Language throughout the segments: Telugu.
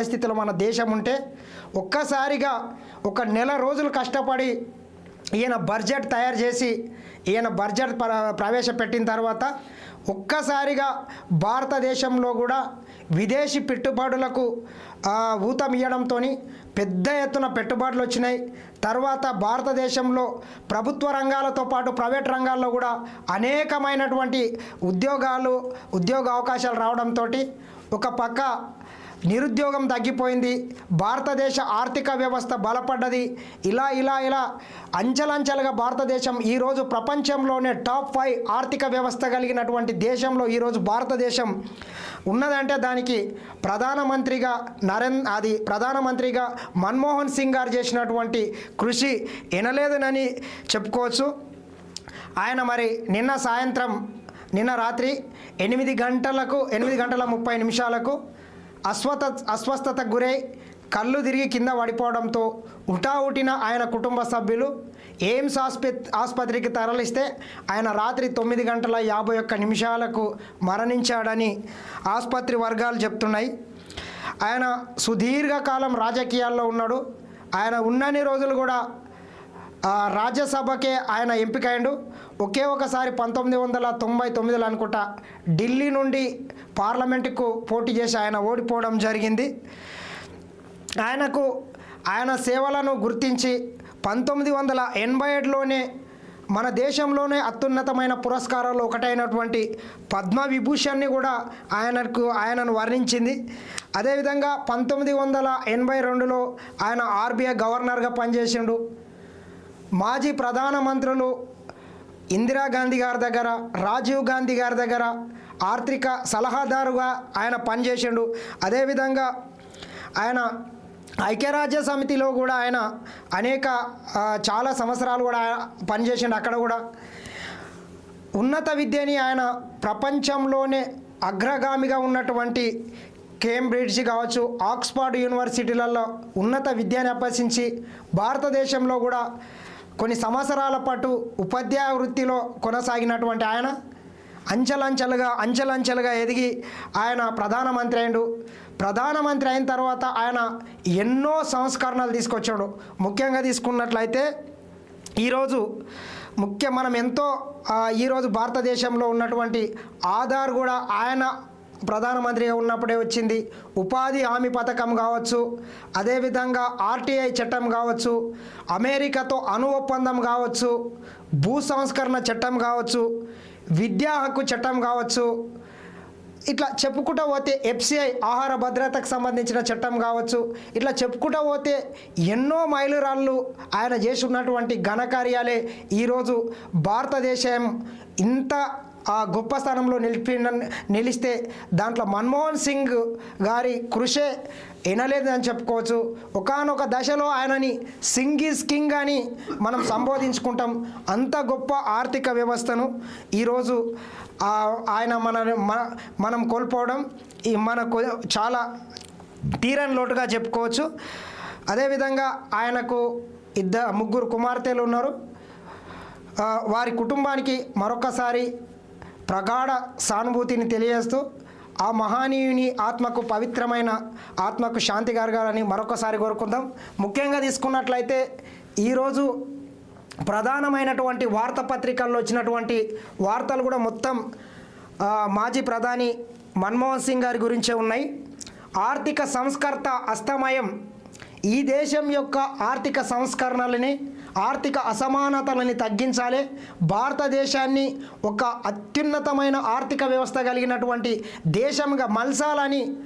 పరిస్థితిలో మన దేశం ఉంటే ఒక్కసారిగా ఒక నెల రోజులు కష్టపడి ఈయన బడ్జెట్ తయారు చేసి ఈయన బడ్జెట్ ప్ర- ప్రవేశపెట్టిన తర్వాత ఒక్కసారిగా భారతదేశంలో కూడా విదేశీ పెట్టుబడులకు ఊతం ఇవ్వడంతో పెద్ద ఎత్తున పెట్టుబడులు వచ్చినాయి. తర్వాత భారతదేశంలో ప్రభుత్వ రంగాలతో పాటు ప్రైవేట్ రంగాల్లో కూడా అనేకమైనటువంటి ఉద్యోగాలు ఉద్యోగ అవకాశాలు రావడంతో ఒక పక్క నిరుద్యోగం తగ్గిపోయింది. భారతదేశ ఆర్థిక వ్యవస్థ బలపడ్డది. ఇలా ఇలా ఇలా అంచెలంచెలుగా భారతదేశం ఈరోజు ప్రపంచంలోనే టాప్ ఫైవ్ ఆర్థిక వ్యవస్థ కలిగినటువంటి దేశంలో ఈరోజు భారతదేశం ఉన్నదంటే దానికి ప్రధానమంత్రిగా నరేంద్ర అది ప్రధానమంత్రిగా మన్మోహన్ సింగ్ గారు చేసినటువంటి కృషి ఎనలేదనని చెప్పుకోవచ్చు. ఆయన మరి నిన్న సాయంత్రం నిన్న రాత్రి ఎనిమిది గంటలకు ఎనిమిది గంటల ముప్పై నిమిషాలకు అస్వత అస్వస్థతకు గురై కళ్ళు తిరిగి కింద పడిపోవడంతో ఉటావుటిన ఆయన కుటుంబ సభ్యులు ఎయిమ్స్ ఆస్పత్రి ఆసుపత్రికి తరలిస్తే ఆయన రాత్రి తొమ్మిది గంటల యాభై ఒక్క నిమిషాలకు మరణించాడని ఆసుపత్రి వర్గాలు చెప్తున్నాయి. ఆయన సుదీర్ఘకాలం రాజకీయాల్లో ఉన్నాడు. ఆయన ఉన్నన్ని రోజులు కూడా రాజ్యసభకే ఆయన ఎంపికైండు. ఒకే ఒకసారి పంతొమ్మిది వందల తొంభై తొమ్మిదిలో అనుకుంటా ఢిల్లీ నుండి పార్లమెంటుకు పోటీ చేసి ఆయన ఓడిపోవడం జరిగింది. ఆయనకు ఆయన సేవలను గుర్తించి పంతొమ్మిది వందల ఎనభై ఏడులోనే మన దేశంలోనే అత్యున్నతమైన పురస్కారాలు ఒకటైనటువంటి పద్మ విభూషణ్ని కూడా ఆయనకు ఆయనను వర్ణించింది. అదేవిధంగా పంతొమ్మిది వందల ఎనభై రెండులో ఆయన ఆర్బీఐ గవర్నర్గా పనిచేసిండు. మాజీ ప్రధానమంత్రులు ఇందిరాగాంధీ గారి దగ్గర రాజీవ్ గాంధీ గారి దగ్గర ఆర్థిక సలహాదారుగా ఆయన పనిచేసిండు. అదేవిధంగా ఆయన ఐక్యరాజ్య సమితిలో కూడా ఆయన అనేక చాలా సంవత్సరాలు కూడా ఆయన పనిచేసిండు అక్కడ కూడా. ఉన్నత విద్యని ఆయన ప్రపంచంలోనే అగ్రగామిగా ఉన్నటువంటి కేంబ్రిడ్జ్ కావచ్చు ఆక్స్ఫర్డ్ యూనివర్సిటీలలో ఉన్నత విద్యను అభ్యసించి భారతదేశంలో కూడా కొన్ని సంవత్సరాల పాటు ఉపాధ్యాయ వృత్తిలో కొనసాగినటువంటి ఆయన అంచెలంచెలుగా అంచెలంచెలుగా ఎదిగి ఆయన ప్రధానమంత్రి అయిండు ప్రధానమంత్రి అయిన తర్వాత ఆయన ఎన్నో సంస్కరణలు తీసుకొచ్చాడు. ముఖ్యంగా తీసుకున్నట్లయితే ఈరోజు ముఖ్య మనం ఎంతో ఈరోజు భారతదేశంలో ఉన్నటువంటి ఆధార్ కూడా ఆయన ప్రధానమంత్రిగా ఉన్నప్పుడే వచ్చింది. ఉపాధి హామీ పథకం కావచ్చు అదేవిధంగా ఆర్టీఐ చట్టం కావచ్చు అమెరికాతో అణు ఒప్పందం కావచ్చు భూ సంస్కరణ చట్టం కావచ్చు విద్యా హక్కు చట్టం కావచ్చు ఇట్లా చెప్పుకుంటూ పోతే ఎఫ్సిఐ ఆహార భద్రతకు సంబంధించిన చట్టం కావచ్చు ఇట్లా చెప్పుకుంటూ పోతే ఎన్నో మైలురాళ్ళు ఆయన చేసి ఉన్నటువంటి ఘనకార్యాలే ఈరోజు భారతదేశం ఇంత ఆ గొప్ప స్థానంలో నిలిపి నిలిస్తే దాంట్లో మన్మోహన్ సింగ్ గారి కృషే వినలేదని చెప్పుకోవచ్చు. ఒకానొక దశలో ఆయనని సింగ్ ఈజ్ కింగ్ అని మనం సంబోధించుకుంటాం. అంత గొప్ప ఆర్థిక వ్యవస్థను ఈరోజు ఆయన మన మనం కోల్పోవడం ఈ మనకు చాలా తీరని లోటుగా చెప్పుకోవచ్చు. అదేవిధంగా ఆయనకు ఇద్దరు ముగ్గురు కుమార్తెలు ఉన్నారు. వారి కుటుంబానికి మరొకసారి ప్రగాఢ సానుభూతిని తెలియజేస్తూ ఆ మహానీయుని ఆత్మకు పవిత్రమైన ఆత్మకు శాంతి కలగాలని మరొకసారి కోరుకుందాం. ముఖ్యంగా తీసుకున్నట్లయితే ఈరోజు ప్రధానమైనటువంటి వార్తాపత్రికల్లో వచ్చినటువంటి వార్తలు కూడా మొత్తం మాజీ ప్రధాని మన్మోహన్ సింగ్ గారి గురించే ఉన్నాయి. ఆర్థిక సంస్కర్త అస్తమయం. ఈ దేశం యొక్క ఆర్థిక సంస్కరణలని ఆర్థిక అసమానతలని తగ్గించాలి. భారతదేశాన్ని ఒక అత్యున్నతమైన ఆర్థిక వ్యవస్థ కలిగినటువంటి దేశంగా మలసాలని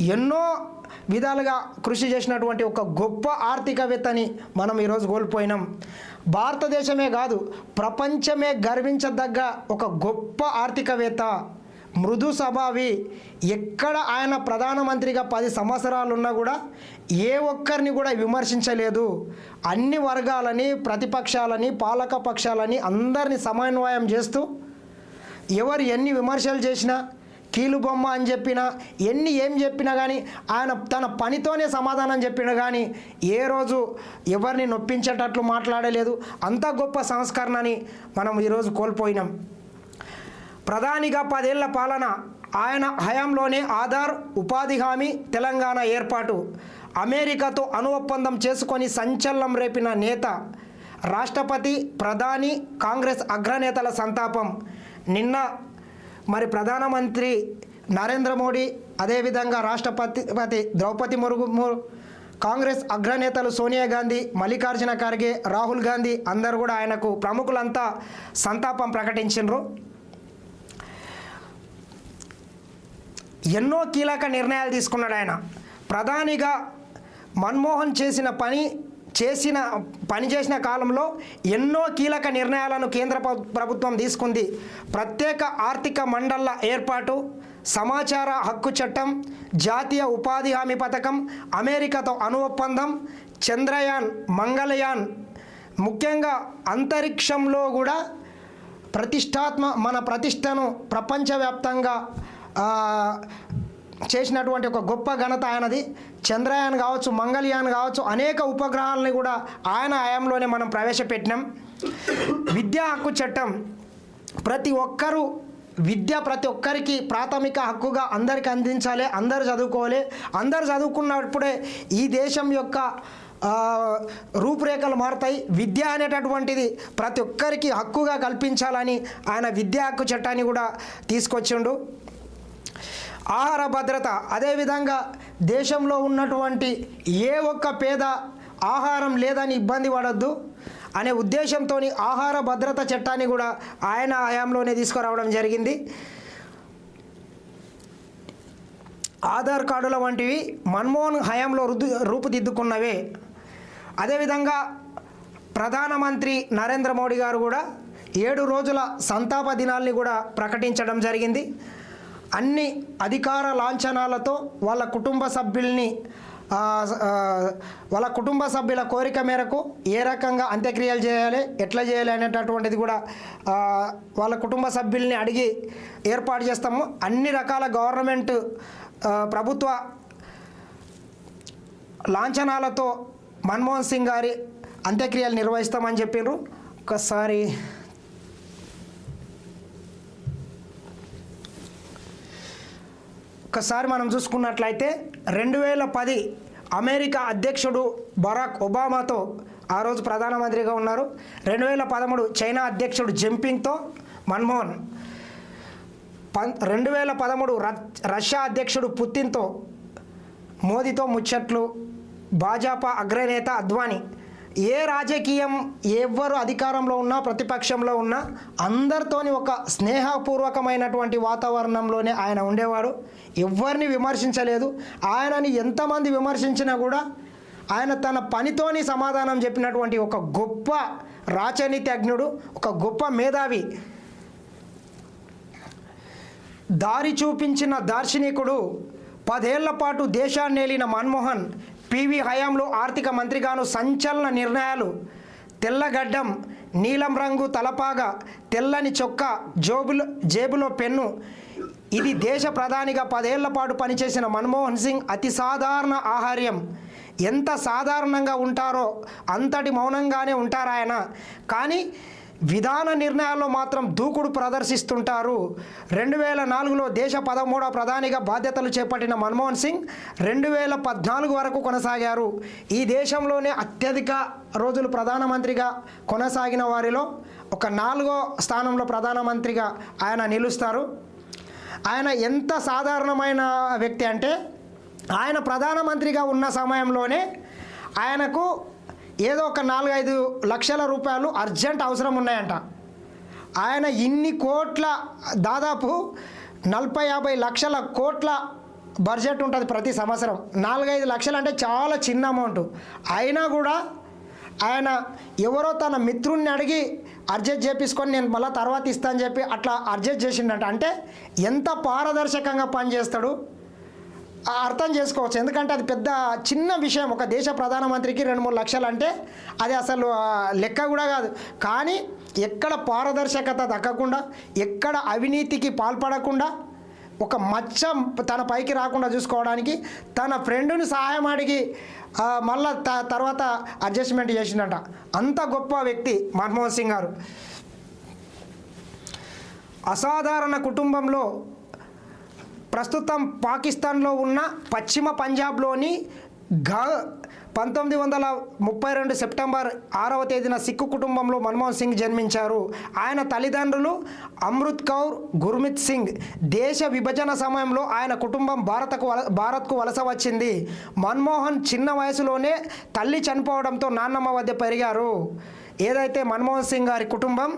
ఎన్నో విధాలుగా కృషి చేసినటువంటి ఒక గొప్ప ఆర్థికవేత్తని మనం ఈరోజు కోల్పోయినాం. భారతదేశమే కాదు ప్రపంచమే గర్వించదగ్గ ఒక గొప్ప ఆర్థికవేత్త. మృదు స్వభావి ఎక్కడ ఆయన ప్రధానమంత్రిగా పది సంవత్సరాలు ఉన్నా కూడా ఏ ఒక్కరిని కూడా విమర్శించలేదు. అన్ని వర్గాలని ప్రతిపక్షాలని పాలక పక్షాలని అందరిని సమన్వయం చేస్తూ ఎవరు ఎన్ని విమర్శలు చేసినా కీలుబొమ్మ అని చెప్పినా ఎన్ని ఏం చెప్పినా కానీ ఆయన తన పనితోనే సమాధానం చెప్పినా కానీ ఏ రోజు ఎవరిని నొప్పించేటట్లు మాట్లాడలేదు. అంత గొప్ప సంస్కరణని మనం ఈరోజు కోల్పోయినాం. ప్రధానిగా పదేళ్ళ పాలన. ఆయన హయాంలోనే ఆధార్ ఉపాధి హామీ తెలంగాణ ఏర్పాటు. అమెరికాతో అను ఒప్పందం చేసుకొని సంచలనం రేపిన నేత రాష్ట్రపతి ప్రధాని కాంగ్రెస్ అగ్రనేతల సంతాపం. నిన్న మరి ప్రధానమంత్రి నరేంద్ర మోడీ అదేవిధంగా రాష్ట్రపతిపతి ద్రౌపది ముర్ము కాంగ్రెస్ అగ్రనేతలు సోనియా గాంధీ మల్లికార్జున ఖర్గే రాహుల్ గాంధీ అందరు కూడా ఆయనకు ప్రముఖులంతా సంతాపం ప్రకటించారు ఎన్నో కీలక నిర్ణయాలు తీసుకున్నాడు ఆయన. ప్రధానిగా మన్మోహన్ చేసిన పని చేసిన పని చేసిన కాలంలో ఎన్నో కీలక నిర్ణయాలను కేంద్ర ప్రభుత్వం తీసుకుంది. ప్రత్యేక ఆర్థిక మండళ్ళ ఏర్పాటు సమాచార హక్కు చట్టం జాతీయ ఉపాధి హామీ పథకం అమెరికాతో అణు ఒప్పందం చంద్రయాన్ మంగళయాన్ ముఖ్యంగా అంతరిక్షంలో కూడా ప్రతిష్టాత్మ మన ప్రతిష్టను ప్రపంచవ్యాప్తంగా చేసినటువంటి ఒక గొప్ప ఘనత ఆయనది. చంద్రయాన్ కావచ్చు మంగళయాన్ కావచ్చు అనేక ఉపగ్రహాలని కూడా ఆయన ఆయంలోనే మనం ప్రవేశపెట్టినాం. విద్యా హక్కు చట్టం ప్రతి ఒక్కరూ విద్య ప్రతి ఒక్కరికి ప్రాథమిక హక్కుగా అందరికి అందించాలి అందరు చదువుకోవాలి. అందరు చదువుకున్నప్పుడే ఈ దేశం యొక్క రూపురేఖలు మారుతాయి. విద్య అనేటటువంటిది ప్రతి ఒక్కరికి హక్కుగా కల్పించాలని ఆయన విద్యా హక్కు చట్టాన్ని కూడా తీసుకొచ్చిండు. ఆహార భద్రత. అదేవిధంగా దేశంలో ఉన్నటువంటి ఏ ఒక్క పేద ఆహారం లేదని ఇబ్బంది పడద్దు అనే ఉద్దేశంతో ఆహార భద్రత చట్టాన్ని కూడా ఆయన హయాంలోనే తీసుకురావడం జరిగింది. ఆధార్ కార్డుల వంటివి మన్మోహన్ హయాంలో రుద్దు రూపుదిద్దుకున్నవే. అదేవిధంగా ప్రధానమంత్రి నరేంద్ర మోడీ గారు కూడా ఏడు రోజుల సంతాప దినాల్ని కూడా ప్రకటించడం జరిగింది. అన్ని అధికార లాంఛనాలతో వాళ్ళ కుటుంబ సభ్యుల్ని వాళ్ళ కుటుంబ సభ్యుల కోరిక మేరకు ఏ రకంగా అంత్యక్రియలు చేయాలి ఎట్లా చేయాలి అనేటటువంటిది కూడా వాళ్ళ కుటుంబ సభ్యుల్ని అడిగి ఏర్పాటు చేస్తాము. అన్ని రకాల గవర్నమెంట్ ప్రభుత్వ లాంఛనాలతో మన్మోహన్ సింగ్ గారి అంత్యక్రియలు నిర్వహిస్తామని చెప్పారు ఒకసారి ఒక్కసారి మనం చూసుకున్నట్లయితే రెండు వేల పది అమెరికా అధ్యక్షుడు బరాక్ ఒబామాతో ఆ రోజు ప్రధానమంత్రిగా ఉన్నారు. రెండు వేల పదమూడు చైనా అధ్యక్షుడు జింపింగ్తో మన్మోహన్. పన్ రెండు వేల పదమూడు రష్యా అధ్యక్షుడు పుతిన్తో మోదీతో ముచ్చట్లు. భాజపా అగ్రనేత అద్వానీ ఏ రాజకీయం ఎవ్వరు అధికారంలో ఉన్నా ప్రతిపక్షంలో ఉన్నా అందరితోని ఒక స్నేహపూర్వకమైనటువంటి వాతావరణంలోనే ఆయన ఉండేవాడు. ఎవరిని విమర్శించలేదు. ఆయనని ఎంతమంది విమర్శించినా కూడా ఆయన తన పనితోని సమాధానం చెప్పినటువంటి ఒక గొప్ప రాచనీతిజ్ఞుడు ఒక గొప్ప మేధావి. దారి చూపించిన దార్శనికుడు పదేళ్ళ పాటు దేశాన్ని ఏలిన మన్మోహన్ పివి హయాంలో ఆర్థిక మంత్రిగాను సంచలన నిర్ణయాలు. తెల్లగడ్డం నీలం రంగు తలపాగా తెల్లని చొక్కా జోబులో జేబులో పెన్ను. ఇది దేశ ప్రధానిగా పదేళ్ళ పాటు పనిచేసిన మన్మోహన్ సింగ్ అతి సాధారణ ఆహార్యం. ఎంత సాధారణంగా ఉంటారో అంతటి మౌనంగానే ఉంటారాయన. కానీ విధాన నిర్ణయాల్లో మాత్రం దూకుడు ప్రదర్శిస్తుంటారు. రెండు వేల నాలుగులో దేశ పదమూడవ ప్రధానిగా బాధ్యతలు చేపట్టిన మన్మోహన్ సింగ్ రెండు వేల పద్నాలుగు వరకు కొనసాగారు. ఈ దేశంలోనే అత్యధిక రోజులు ప్రధానమంత్రిగా కొనసాగిన వారిలో ఒక నాలుగో స్థానంలో ప్రధానమంత్రిగా ఆయన నిలుస్తారు. ఆయన ఎంత సాధారణమైన వ్యక్తి అంటే ఆయన ప్రధానమంత్రిగా ఉన్న సమయంలోనే ఆయనకు ఏదో ఒక నాలుగైదు లక్షల రూపాయలు అర్జెంట్ అవసరం ఉన్నాయంట. ఆయన ఇన్ని కోట్ల దాదాపు నలభై యాభై లక్షల కోట్ల బడ్జెట్ ఉంటుంది ప్రతి సంవత్సరం. నాలుగైదు లక్షలు అంటే చాలా చిన్న అమౌంట్. అయినా కూడా ఆయన ఎవరో తన మిత్రుణ్ణి అడిగి అర్జెస్ట్ చేపించుకొని నేను మళ్ళీ తర్వాత ఇస్తాను చెప్పి అట్లా అర్జెస్ట్ చేసిండట. అంటే ఎంత పారదర్శకంగా పనిచేస్తాడు? అర్థం చేసుకోవచ్చు. ఎందుకంటే అది పెద్ద చిన్న విషయం. ఒక దేశ ప్రధానమంత్రికి రెండు మూడు లక్షలు అంటే అది అసలు లెక్క కూడా కాదు. కానీ ఎక్కడ పారదర్శకత దక్కకుండా ఎక్కడ అవినీతికి పాల్పడకుండా ఒక మచ్చ తన పైకి రాకుండా చూసుకోవడానికి తన ఫ్రెండ్ని సహాయం అడిగి మళ్ళా త తర్వాత అడ్జస్ట్మెంట్ చేసిందంట. అంత గొప్ప వ్యక్తి మన్మోహన్ సింగ్ గారు. అసాధారణ కుటుంబంలో ప్రస్తుతం పాకిస్తాన్లో ఉన్న పశ్చిమ పంజాబ్లోని గా పంతొమ్మిది వందల ముప్పై రెండు సెప్టెంబర్ ఆరవ తేదీన సిక్కు కుటుంబంలో మన్మోహన్ సింగ్ జన్మించారు. ఆయన తల్లిదండ్రులు అమృత్ కౌర్ గుర్మిత్ సింగ్. దేశ విభజన సమయంలో ఆయన కుటుంబం భారతకు వల భారత్కు వలస వచ్చింది. మన్మోహన్ చిన్న వయసులోనే తల్లి చనిపోవడంతో నాన్నమ్మ వద్ద పెరిగారు. ఏదైతే మన్మోహన్ సింగ్ గారి కుటుంబం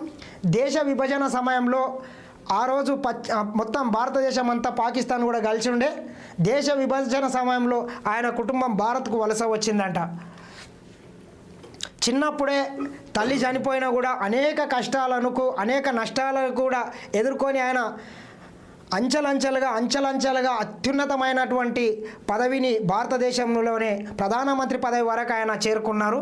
దేశ విభజన సమయంలో ఆ రోజు ప మొత్తం భారతదేశం అంతా పాకిస్తాన్ కూడా కలిసి ఉండే దేశ విభజన సమయంలో ఆయన కుటుంబం భారత్కు వలస వచ్చిందంట. చిన్నప్పుడే తల్లి చనిపోయినా కూడా అనేక కష్టాలకు అనేక నష్టాలను కూడా ఎదుర్కొని ఆయన అంచెలంచెలుగా అంచెలంచెలుగా అత్యున్నతమైనటువంటి పదవిని భారతదేశంలోనే ప్రధానమంత్రి పదవి వరకు ఆయన చేరుకున్నారు.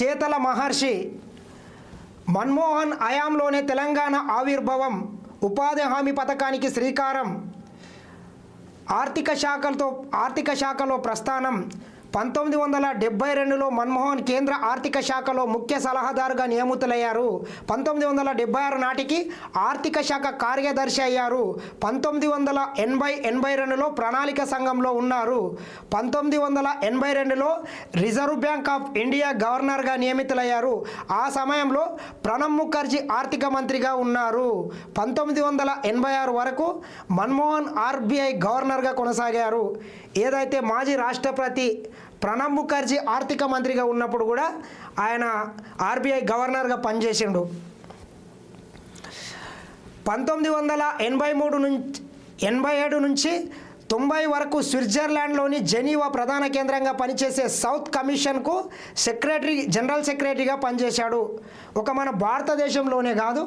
చేతల మహర్షి మన్మోహన్ అయాంలోనే తెలంగాణ ఆవిర్భావం ఉపాధి హామీ పథకానికి శ్రీకారం ఆర్థిక శాఖలతో ఆర్థిక శాఖలో ప్రస్థానం పంతొమ్మిది వందల డెబ్బై రెండులో మన్మోహన్ కేంద్ర ఆర్థిక శాఖలో ముఖ్య సలహాదారుగా నియమితులయ్యారు. పంతొమ్మిది వందల డెబ్బై ఆరు నాటికి ఆర్థిక శాఖ కార్యదర్శి అయ్యారు. పంతొమ్మిది వందల ఎనభై ఎనభై రెండులో ప్రణాళిక సంఘంలో ఉన్నారు. పంతొమ్మిది వందల ఎనభై రెండులో రిజర్వ్ బ్యాంక్ ఆఫ్ ఇండియా గవర్నర్గా నియమితులయ్యారు. ఆ సమయంలో ప్రణబ్ ముఖర్జీ ఆర్థిక మంత్రిగా ఉన్నారు. పంతొమ్మిది వందల ఎనభై ఆరు వరకు మన్మోహన్ ఆర్బీఐ గవర్నర్గా కొనసాగారు. ఏదైతే మాజీ రాష్ట్రపతి ప్రణబ్ ముఖర్జీ ఆర్థిక మంత్రిగా ఉన్నప్పుడు కూడా ఆయన ఆర్బీఐ గవర్నర్గా పనిచేసిండు. పంతొమ్మిది వందల ఎనభై మూడు నుంచి ఎనభై ఏడు నుంచి తొంభై వరకు స్విట్జర్లాండ్లోని జెనీవా ప్రధాన కేంద్రంగా పనిచేసే సౌత్ కమిషన్కు సెక్రటరీ జనరల్ సెక్రటరీగా పనిచేశాడు. ఒక మన భారతదేశంలోనే కాదు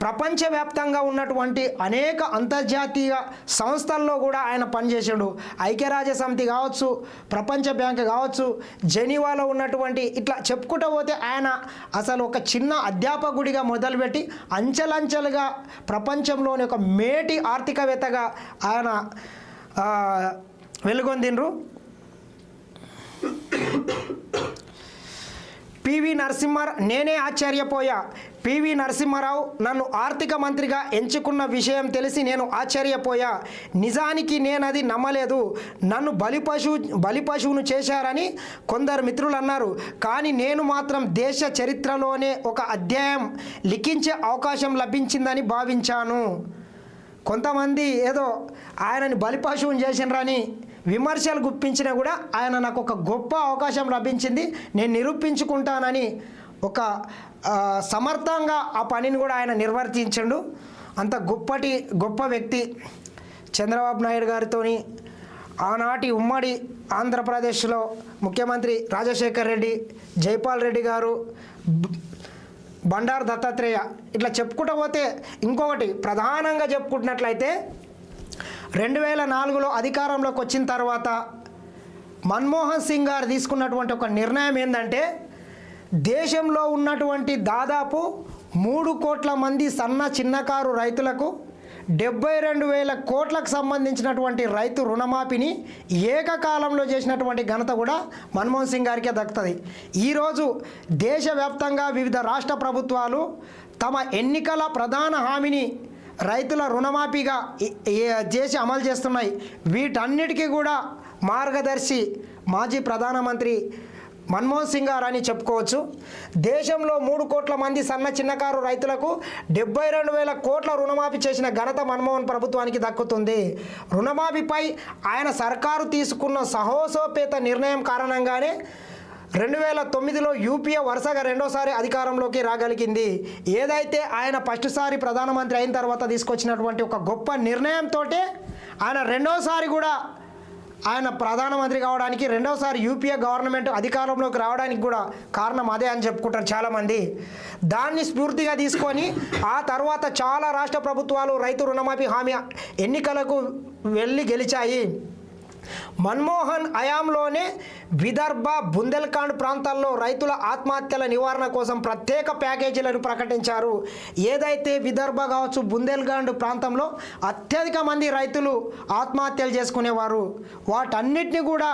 ప్రపంచవ్యాప్తంగా ఉన్నటువంటి అనేక అంతర్జాతీయ సంస్థల్లో కూడా ఆయన పనిచేసాడు ఐక్యరాజ్య సమితి కావచ్చు ప్రపంచ బ్యాంక్ కావచ్చు జెనీవాలో ఉన్నటువంటి ఇట్లా చెప్పుకుంటూ పోతే ఆయన అసలు ఒక చిన్న అధ్యాపకుడిగా మొదలుపెట్టి అంచెలంచెలుగా ప్రపంచంలోని ఒక మేటి ఆర్థికవేత్తగా ఆయన ఆ, వెలుగొందిండ్రు. పివి నరసింహ నేనే ఆశ్చర్యపోయా. పివి నరసింహారావు నన్ను ఆర్థిక మంత్రిగా ఎంచుకున్న విషయం తెలిసి నేను ఆశ్చర్యపోయా. నిజానికి నేనది నమ్మలేదు. నన్ను బలి పశువు చేశారని కొందరు మిత్రులు అన్నారు. కానీ నేను మాత్రం దేశ చరిత్రలోనే ఒక అధ్యాయం లిఖించే అవకాశం లభించిందని భావించాను. కొంతమంది ఏదో ఆయనని బలిపశువుని చేసినరని విమర్శలు గుప్పించినా కూడా ఆయన నాకు ఒక గొప్ప అవకాశం లభించింది. నేను నిరూపించుకుంటానని ఒక సమర్థంగా ఆ పనిని కూడా ఆయన నిర్వర్తించండు. అంత గొప్పటి గొప్ప వ్యక్తి చంద్రబాబు నాయుడు గారితో ఆనాటి ఉమ్మడి ఆంధ్రప్రదేశ్లో ముఖ్యమంత్రి రాజశేఖర్ రెడ్డి జైపాల్ రెడ్డి గారు బండారు దత్తాత్రేయ ఇట్లా చెప్పుకుంటూ పోతే ఇంకొకటి ప్రధానంగా చెప్పుకుంటున్నట్లయితే రెండు వేల నాలుగులో అధికారంలోకి వచ్చిన తర్వాత మన్మోహన్ సింగ్ గారు తీసుకున్నటువంటి ఒక నిర్ణయం ఏంటంటే దేశంలో ఉన్నటువంటి దాదాపు మూడు కోట్ల మంది సన్న చిన్నకారు రైతులకు డెబ్బై రెండు వేల కోట్లకు సంబంధించినటువంటి రైతు రుణమాఫీని ఏకకాలంలో చేసినటువంటి ఘనత కూడా మన్మోహన్ సింగ్ గారికే దక్కుతుంది. ఈరోజు దేశవ్యాప్తంగా వివిధ రాష్ట్ర ప్రభుత్వాలు తమ ఎన్నికల ప్రధాన హామీని రైతుల రుణమాఫీగా చేసి అమలు చేస్తున్నాయి. వీటన్నిటికీ కూడా మార్గదర్శి మాజీ ప్రధానమంత్రి మన్మోహన్ సింగ్ గారు అని చెప్పుకోవచ్చు. దేశంలో మూడు కోట్ల మంది సన్న చిన్నకారు రైతులకు డెబ్బై రెండు వేల కోట్ల రుణమాఫీ చేసిన ఘనత మన్మోహన్ ప్రభుత్వానికి దక్కుతుంది. రుణమాఫీపై ఆయన సర్కారు తీసుకున్న సహోసోపేత నిర్ణయం కారణంగానే రెండు వేల తొమ్మిదిలో యూపీఏ వరుసగా రెండోసారి అధికారంలోకి రాగలిగింది. ఏదైతే ఆయన ఫస్ట్సారి ప్రధానమంత్రి అయిన తర్వాత తీసుకొచ్చినటువంటి ఒక గొప్ప నిర్ణయంతో ఆయన రెండోసారి కూడా ఆయన ప్రధానమంత్రి కావడానికి రెండోసారి యూపీఏ గవర్నమెంట్ అధికారంలోకి రావడానికి కూడా కారణం అదే అని చెప్పుకుంటారు చాలామంది. దాన్ని స్ఫూర్తిగా తీసుకొని ఆ తర్వాత చాలా రాష్ట్ర ప్రభుత్వాలు రైతు రుణమాఫీ హామీ ఎన్నికలకు వెళ్ళి గెలిచాయి. మన్మోహన్ హయాంలోనే విదర్భ బుందెల్ఖండ్ ప్రాంతాల్లో రైతుల ఆత్మహత్యల నివారణ కోసం ప్రత్యేక ప్యాకేజీలను ప్రకటించారు. ఏదైతే విదర్భ కావచ్చు బుందేల్ఖండ్ ప్రాంతంలో అత్యధిక మంది రైతులు ఆత్మహత్యలు చేసుకునేవారు. వాటన్నిటిని కూడా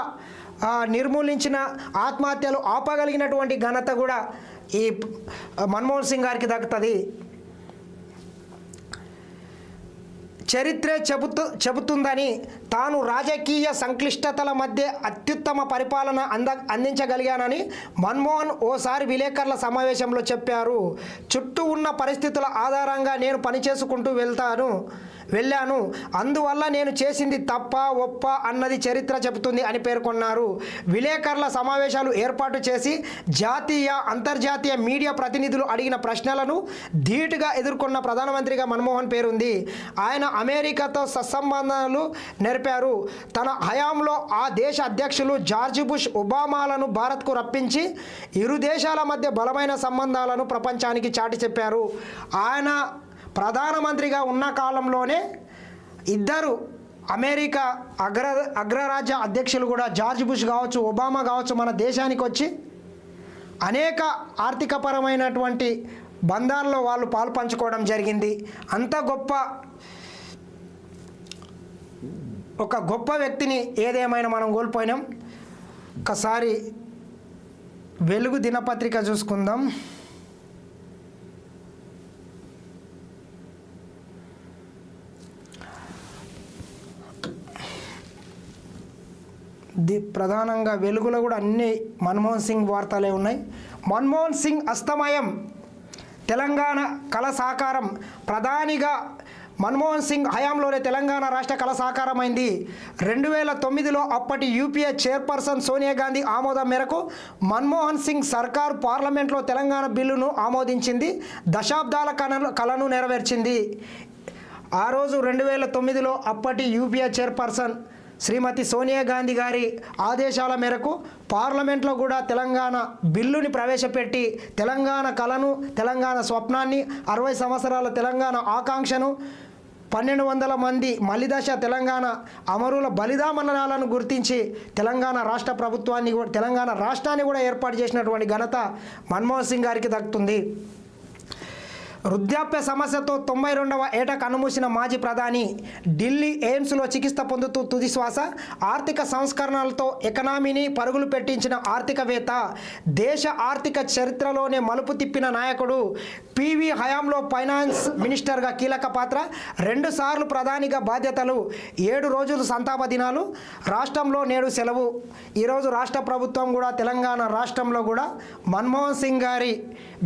నిర్మూలించిన ఆత్మహత్యలు ఆపగలిగినటువంటి ఘనత కూడా ఈ మన్మోహన్ సింగ్ గారికి దక్కుతుంది. చరిత్రే చెబుతూ చెబుతుందని తాను రాజకీయ సంక్లిష్టతల మధ్య అత్యుత్తమ పరిపాలన అంద అందించగలిగానని మన్మోహన్ ఓసారి విలేకరుల సమావేశంలో చెప్పారు. చుట్టూ ఉన్న పరిస్థితుల ఆధారంగా నేను పనిచేసుకుంటూ వెళ్తాను. వెళ్ళాను. అందువల్ల నేను చేసింది తప్ప ఒప్ప అన్నది చరిత్ర చెబుతుంది అని పేర్కొన్నారు. విలేకరుల సమావేశాలు ఏర్పాటు చేసి జాతీయ అంతర్జాతీయ మీడియా ప్రతినిధులు అడిగిన ప్రశ్నలను ధీటుగా ఎదుర్కొన్న ప్రధానమంత్రిగా మన్మోహన్ పేరుంది. ఆయన అమెరికాతో సత్సంబంధాలు నెరిపారు. తన హయాంలో ఆ దేశ అధ్యక్షులు జార్జ్ బుష్ ఒబామాలను భారత్కు రప్పించి ఇరు దేశాల మధ్య బలమైన సంబంధాలను ప్రపంచానికి చాటి చెప్పారు. ఆయన ప్రధానమంత్రిగా ఉన్న కాలంలోనే ఇద్దరు అమెరికా అగ్ర అగ్రరాజ్య అధ్యక్షులు కూడా జార్జ్ బుష్ కావచ్చు ఒబామా కావచ్చు మన దేశానికి వచ్చి అనేక ఆర్థికపరమైనటువంటి బంధాల్లో వాళ్ళు పాలు పంచుకోవడం జరిగింది. అంత గొప్ప ఒక గొప్ప వ్యక్తిని ఏదేమైనా మనం కోల్పోయినాం. ఒకసారి వెలుగు దినపత్రిక చూసుకుందాం. ది ప్రధానంగా వెలుగులో కూడా అన్ని మన్మోహన్ సింగ్ వార్తలే ఉన్నాయి. మన్మోహన్ సింగ్ అస్తమయం. తెలంగాణ కళ సాకారం. ప్రధానిగా మన్మోహన్ సింగ్ హయాంలోనే తెలంగాణ రాష్ట్ర కళ సాకారమైంది. రెండు వేల తొమ్మిదిలో అప్పటి యూపీఏ చైర్పర్సన్ సోనియా గాంధీ ఆమోదం మేరకు మన్మోహన్ సింగ్ సర్కార్ పార్లమెంట్లో తెలంగాణ బిల్లును ఆమోదించింది. దశాబ్దాల కళను కళను నెరవేర్చింది. ఆ రోజు రెండు వేల తొమ్మిదిలో అప్పటి యూపీఏ చైర్పర్సన్ శ్రీమతి సోనియా గాంధీ గారి ఆదేశాల మేరకు పార్లమెంట్లో కూడా తెలంగాణ బిల్లుని ప్రవేశపెట్టి తెలంగాణ కళను తెలంగాణ స్వప్నాన్ని అరవై సంవత్సరాల తెలంగాణ ఆకాంక్షను పన్నెండు వందల మంది మలిదశ తెలంగాణ అమరుల బలిదామరణాలను గుర్తించి తెలంగాణ రాష్ట్ర ప్రభుత్వాన్ని కూడా తెలంగాణ రాష్ట్రాన్ని కూడా ఏర్పాటు చేసినటువంటి ఘనత మన్మోహన్ సింగ్ గారికి దక్కుతుంది. వృద్ధాప్య సమస్యతో తొంభై రెండవ ఏట కన్నుమూసిన మాజీ ప్రధాని ఢిల్లీ ఎయిమ్స్లో చికిత్స పొందుతూ తుది శ్వాస ఆర్థిక సంస్కరణలతో ఎకనామీని పరుగులు పెట్టించిన ఆర్థికవేత్త దేశ ఆర్థిక చరిత్రలోనే మలుపు తిప్పిన నాయకుడు పివి హయాంలో ఫైనాన్స్ మినిస్టర్గా కీలక పాత్ర రెండుసార్లు ప్రధానిగా బాధ్యతలు ఏడు రోజులు సంతాప దినాలు రాష్ట్రంలో నేడు సెలవు. ఈరోజు రాష్ట్ర ప్రభుత్వం కూడా తెలంగాణ రాష్ట్రంలో కూడా మన్మోహన్ సింగ్ గారి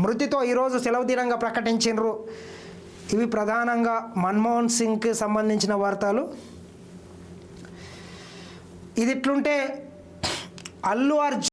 మృతితో ఈరోజు సెలవు దినంగా ప్రకటించిండ్రు ఇవి ప్రధానంగా మన్మోహన్ సింగ్కి సంబంధించిన వార్తలు. ఇది ఇట్లుంటే అల్లు అర్జున్